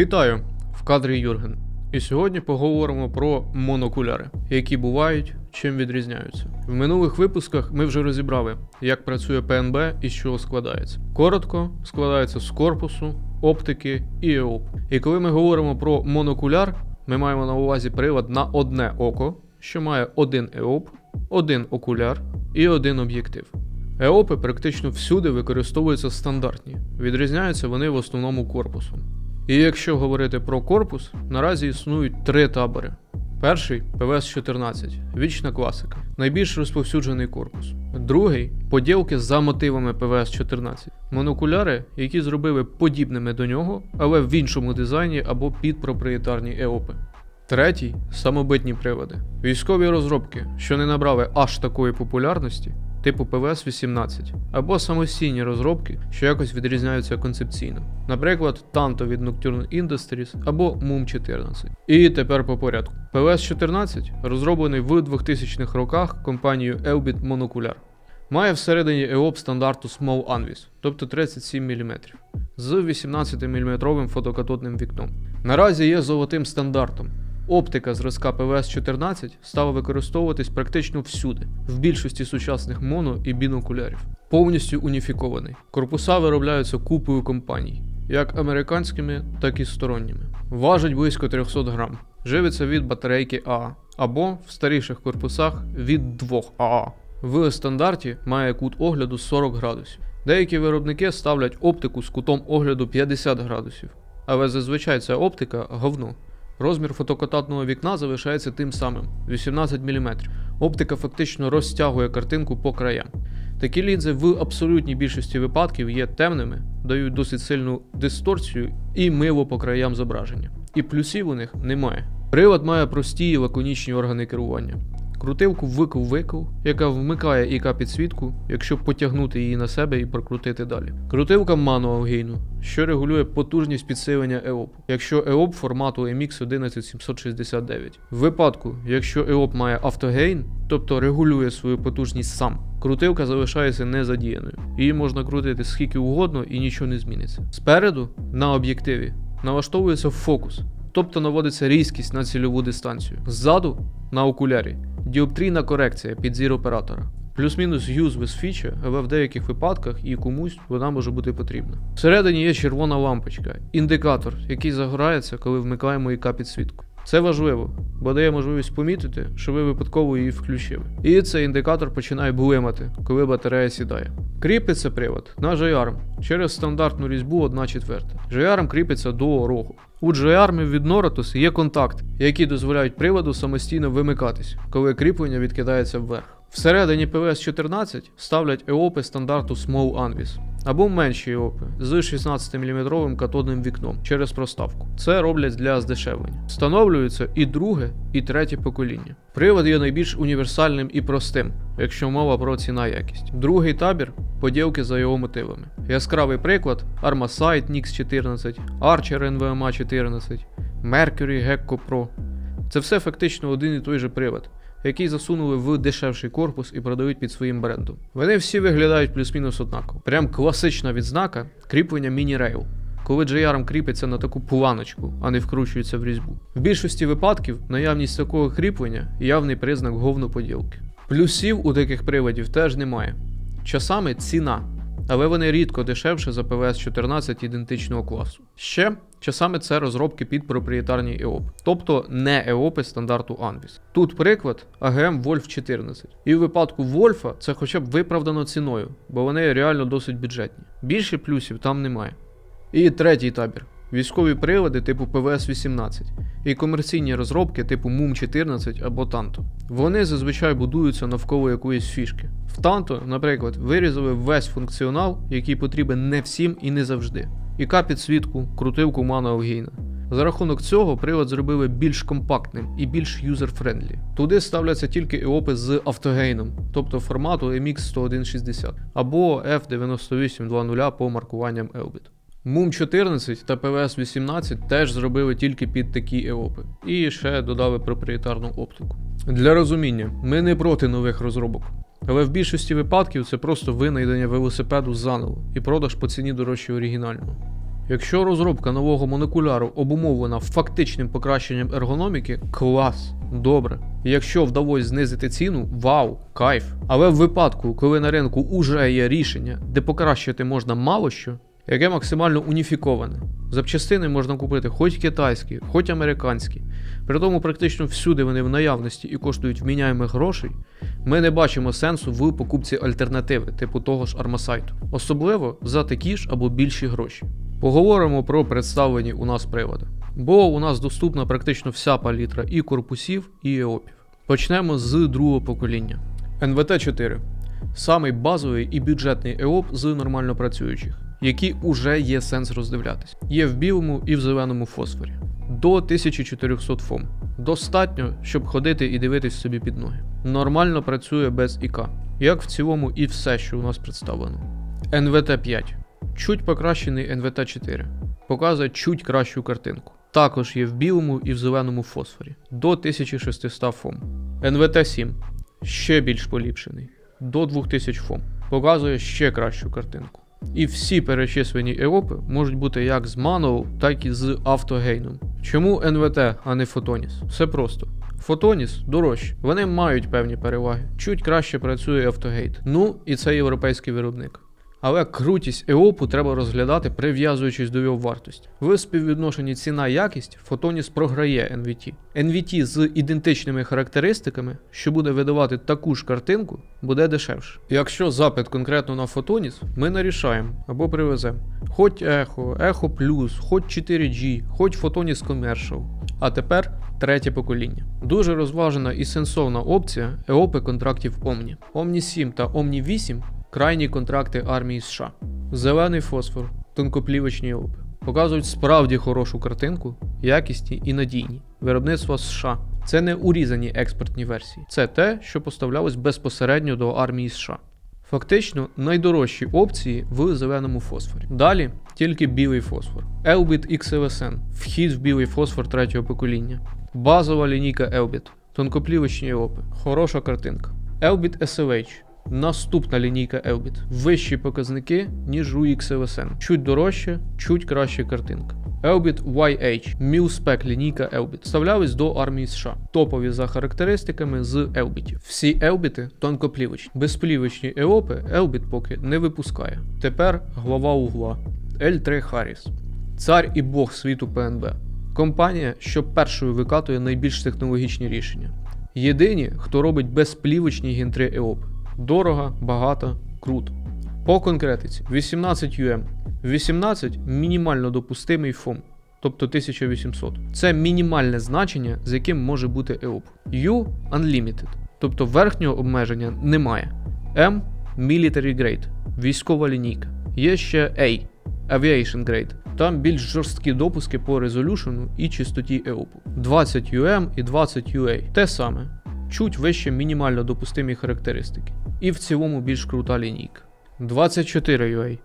Вітаю! В кадрі Юрген. І сьогодні поговоримо про монокуляри, які бувають, чим відрізняються. В минулих випусках ми вже розібрали, як працює ПНБ і з чого складається. Коротко, складається з корпусу, оптики і ЕОП. І коли ми говоримо про монокуляр, ми маємо на увазі прилад на одне око, що має один ЕОП, один окуляр і один об'єктив. ЕОПи практично всюди використовуються стандартні, відрізняються вони в основному корпусом. І якщо говорити про корпус, наразі існують три табори. Перший ПВС-14, вічна класика, найбільш розповсюджений корпус. Другий поділки за мотивами ПВС-14, монокуляри, які зробили подібними до нього, але в іншому дизайні або під проприєтарні ЕОПи. Третій самобитні приводи. Військові розробки, що не набрали аж такої популярності, типу ПВС-18, або самостійні розробки, що якось відрізняються концепційно. Наприклад, Tanto від Nocturne Industries або MUM-14. І тепер по порядку. ПВС-14 розроблений в 2000-х роках компанією Elbit Monocular. Має всередині EOP стандарту Small Anvis, тобто 37 мм, з 18 мм фотокатодним вікном. Наразі є золотим стандартом. Оптика зразка ПВС-14 стала використовуватись практично всюди, в більшості сучасних моно і бінокулярів. Повністю уніфікований. Корпуса виробляються купою компаній, як американськими, так і сторонніми. Важить близько 300 грам. Живиться від батарейки АА або в старіших корпусах від 2 АА. В стандарті має кут огляду 40 градусів. Деякі виробники ставлять оптику з кутом огляду 50 градусів, але зазвичай ця оптика говно. Розмір фотокататного вікна залишається тим самим 18 мм. Оптика фактично розтягує картинку по краям. Такі лінзи в абсолютній більшості випадків є темними, дають досить сильну дисторцію і мило по краям зображення. І плюсів у них немає. Привод має прості і лаконічні органи керування. Крутилку викл-викл, яка вмикає ІК підсвітку, якщо потягнути її на себе і прокрутити далі. Крутилка мануал гейну, що регулює потужність підсилення EOP, якщо EOP формату MX 11769. В випадку, якщо EOP має автогейн, тобто регулює свою потужність сам, крутилка залишається незадіяною. Її можна крутити скільки угодно і нічого не зміниться. Спереду, на об'єктиві, налаштовується фокус, тобто наводиться різкість на цільову дистанцію. Ззаду, на окулярі, діоптрійна корекція під зір оператора. Плюс-мінус use with feature, але в деяких випадках і комусь вона може бути потрібна. Всередині є червона лампочка, індикатор, який загорається, коли вмикаємо ІК підсвітку. Це важливо, бо дає можливість помітити, що ви випадково її включили. І цей індикатор починає блимати, коли батарея сідає. Кріпиться привод на J-Arm через стандартну різьбу 1 четверта. J-Arm кріпиться до рогу. У J-Arm від Noratus є контакт, які дозволяють приводу самостійно вимикатись, коли кріплення відкидається вверх. Всередині PVS-14 ставлять EOP стандарту Small Anvis або менші EOP з 16-мм катодним вікном через проставку. Це роблять для здешевлення. Встановлюється і друге, і третє покоління. Привод є найбільш універсальним і простим, якщо мова про ціна якість. Другий табір поділки за його мотивами. Яскравий приклад Armasight Nix 14, Archer NVMA 14, Mercury Gecko Pro. Це все фактично один і той же привод який засунули в дешевший корпус і продають під своїм брендом. Вони всі виглядають плюс-мінус однаково. Прям класична відзнака кріплення міні-рейл. Коли JR кріпиться на таку планочку, а не вкручується в різьбу. В більшості випадків наявність такого кріплення явний признак говноподілки. Плюсів у таких приводів теж немає. Часами ціна, але вони рідко дешевше за ПВС-14 ідентичного класу. Ще часами це розробки під проприєтарні EOP, тобто не EOP стандарту Anvis. Тут приклад AGM Wolf 14. І в випадку Вольфа це хоча б виправдано ціною, бо вони реально досить бюджетні. Більше плюсів там немає. І третій табір. Військові прилади типу ПВС-18 і комерційні розробки типу MUM-14 або Tanto. Вони зазвичай будуються навколо якоїсь фішки. В Tanto, наприклад, вирізали весь функціонал, який потрібен не всім і не завжди. ІК підсвітку, крутивку Manual Gain. За рахунок цього привод зробили більш компактним і більш юзер-френдлі. Туди ставляться тільки EOP з автогейном, тобто формату MX10160 або F9820 по маркуванням Elbit. MUM 14 та PVS 18 теж зробили тільки під такі еопи, і ще додали проприєтарну оптику. Для розуміння, ми не проти нових розробок, але в більшості випадків це просто винайдення велосипеду заново і продаж по ціні дорожче оригінального. Якщо розробка нового монокуляру обумовлена фактичним покращенням ергономіки, клас, добре. Якщо вдалося знизити ціну, вау, кайф. Але в випадку, коли на ринку уже є рішення, де покращити можна мало що, яке максимально уніфіковане. Запчастини можна купити хоч китайські, хоч американські. При тому практично всюди вони в наявності і коштують вміняємих грошей. Ми не бачимо сенсу в покупці альтернативи, типу того ж армасайту, особливо за такі ж або більші гроші. Поговоримо про представлені у нас приводи. Бо у нас доступна практично вся палітра і корпусів, і еопів. Почнемо з другого покоління. НВТ-4 самий базовий і бюджетний ЕОП з нормально працюючих, які уже є сенс роздивлятись. Є в білому і в зеленому фосфорі. До 1400 ФОМ. Достатньо, щоб ходити і дивитись собі під ноги. Нормально працює без ІК, як в цілому і все, що у нас представлено. НВТ-5. Чуть покращений НВТ-4. Показує чуть кращу картинку. Також є в білому і в зеленому фосфорі до 1600 ФОМ. НВТ-7 ще більш поліпшений до 2000 ФОМ. Показує ще кращу картинку. І всі перечислені еопи можуть бути як з Маноу, так і з автогейном. Чому НВТ, а не Фотоніс? Все просто. Фотоніс дорожче. Вони мають певні переваги. Чуть краще працює автогейт. Ну і це європейський виробник. Але крутість ЕОПу треба розглядати, прив'язуючись до його вартості. В співвідношенні ціна-якість Фотоніс програє NVT. NVT з ідентичними характеристиками, що буде видавати таку ж картинку, буде дешевше. Якщо запит конкретно на Фотоніс, ми нарішаємо або привеземо. Хоч Echo, Echo Plus, хоч 4G, хоч Фотоніс Commercial. А тепер третє покоління. Дуже розважена і сенсовна опція ЕОПи контрактів Omni. Omni 7 та Omni 8 крайні контракти армії США. Зелений фосфор, тонкоплівочні опи. Показують справді хорошу картинку, якісні і надійні. Виробництво США. Це не урізані експортні версії. Це те, що поставлялось безпосередньо до армії США. Фактично найдорожчі опції в зеленому фосфорі. Далі тільки білий фосфор. Elbit XLSN вхід в білий фосфор третього покоління. Базова лінійка Elbit, тонкоплівочні опи. Хороша картинка. Elbit SLH. Наступна лінійка Elbit. Вищі показники, ніж у XLSN. Чуть дорожче, чуть краща картинка. Elbit YH, Mil-Spec лінійка Elbit. Вставлялись до армії США. Топові за характеристиками з Elbit. Всі Elbit тонкоплівочні. Безплівочні еопи Elbit поки не випускає. Тепер глава угла. L3 Harris. Цар і Бог світу ПНБ. Компанія, що першою викатує найбільш технологічні рішення. Єдині, хто робить безплівочні гінтри ЕОП. Дорого, багато, круто. По конкретиці 18 UM. 18 мінімально допустимий ФОМ, тобто 1800. Це мінімальне значення, з яким може бути EOP. U Unlimited, тобто верхнього обмеження немає. M Military Grade, військова лінійка. Є ще A Aviation Grade. Там більш жорсткі допуски по резолюшену і чистоті EOP. 20 UM і 20 UA. Те саме. Чуть вище мінімально допустимі характеристики. І в цілому більш крута лінійка. 24 UA.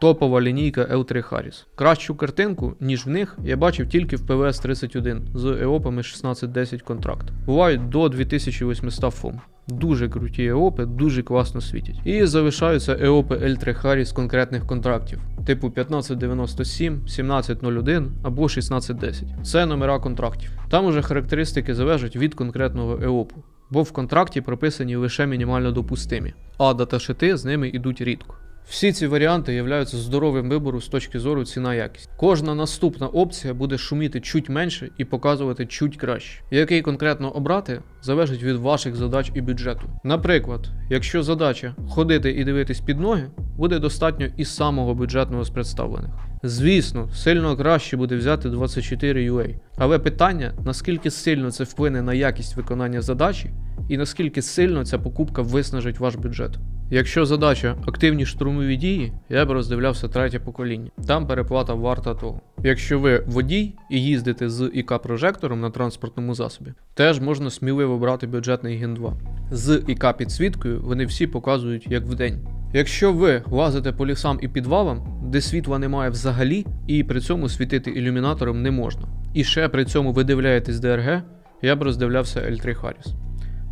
Топова лінійка L3 Harris. Кращу картинку, ніж в них, я бачив тільки в PVS 31 з еопами 1610 контракт. Бувають до 2800 ФОМ. Дуже круті еопи, дуже класно світять. І залишаються еопи L3 Harris конкретних контрактів, типу 1597, 1701 або 1610. Це номера контрактів. Там уже характеристики залежать від конкретного еопу, бо в контракті прописані лише мінімально допустимі, а даташити з ними йдуть рідко. Всі ці варіанти являються здоровим вибором з точки зору ціна якість. Кожна наступна опція буде шуміти чуть менше і показувати чуть краще. Який конкретно обрати, залежить від ваших задач і бюджету. Наприклад, якщо задача ходити і дивитись під ноги, буде достатньо і самого бюджетного з представлених. Звісно, сильно краще буде взяти 24 UA. Але питання, наскільки сильно це вплине на якість виконання задачі, і наскільки сильно ця покупка виснажить ваш бюджет. Якщо задача активні штурмові дії, я б роздивлявся третє покоління. Там переплата варта того. Якщо ви водій і їздите з ІК-прожектором на транспортному засобі, теж можна сміливо брати бюджетний ген 2. З ІК-підсвіткою вони всі показують як вдень. Якщо ви лазите по лісам і підвалам, де світла немає взагалі, і при цьому світити ілюмінатором не можна. І ще при цьому ви дивляєтесь ДРГ, я б роздивлявся L3 Harris.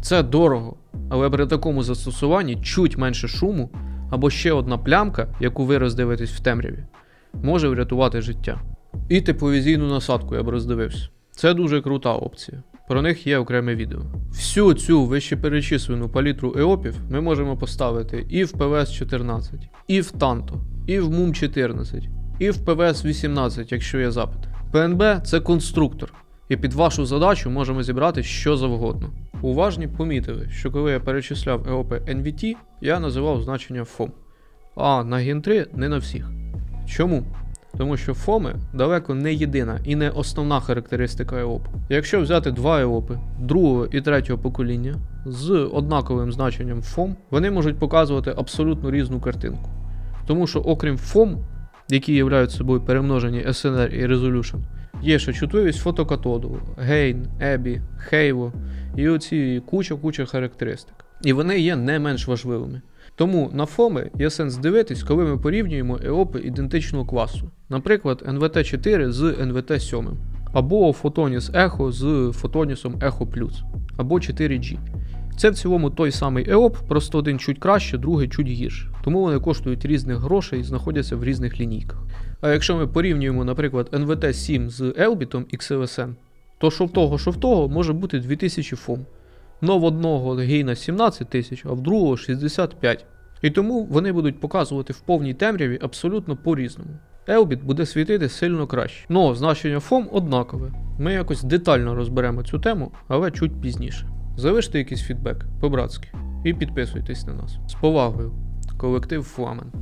Це дорого, але при такому застосуванні чуть менше шуму або ще одна плямка, яку ви роздивитесь в темряві. може врятувати життя. І тепловізійну насадку я б роздивився. Це дуже крута опція. Про них є окреме відео. Всю цю вищеперечислену палітру еопів ми можемо поставити і в ПВС 14, і в Танто, і в МУМ 14, і в ПВС 18, якщо є запит. ПНБ це конструктор, і під вашу задачу можемо зібрати що завгодно. Уважні помітили, що коли я перечисляв ЕОПи NVT, я називав значення FOM. А на Gen 3 не на всіх. Чому? Тому що фоми далеко не єдина і не основна характеристика ЕОП. Якщо взяти два ЕОПи другого і третього покоління з однаковим значенням фом, вони можуть показувати абсолютно різну картинку. Тому що, окрім фом, які являють собою перемножені SNR і Resolution, є ще чутливість фотокатоду, гейн, ебі, хейво і оці куча-куча характеристик. І вони є не менш важливими. Тому на фоми є сенс дивитись, коли ми порівнюємо еопи ідентичного класу, наприклад, NVT4 з NVT7, або Photonis Echo з Photonis Echo Plus, або 4G. Це в цілому той самий EOP, просто один чуть краще, другий чуть гірше. Тому вони коштують різних грошей і знаходяться в різних лінійках. А якщо ми порівнюємо, наприклад, NVT7 з Elbit XLSN, то що в того, що в того може бути 2000 фом. Но в одного гейна 17 тисяч, а в другого 65. І тому вони будуть показувати в повній темряві абсолютно по-різному. Elbit буде світити сильно краще. Но значення FOM однакове. Ми якось детально розберемо цю тему, але чуть пізніше. Залиште якийсь фідбек по-братськи і підписуйтесь на нас. З повагою, колектив Фламен.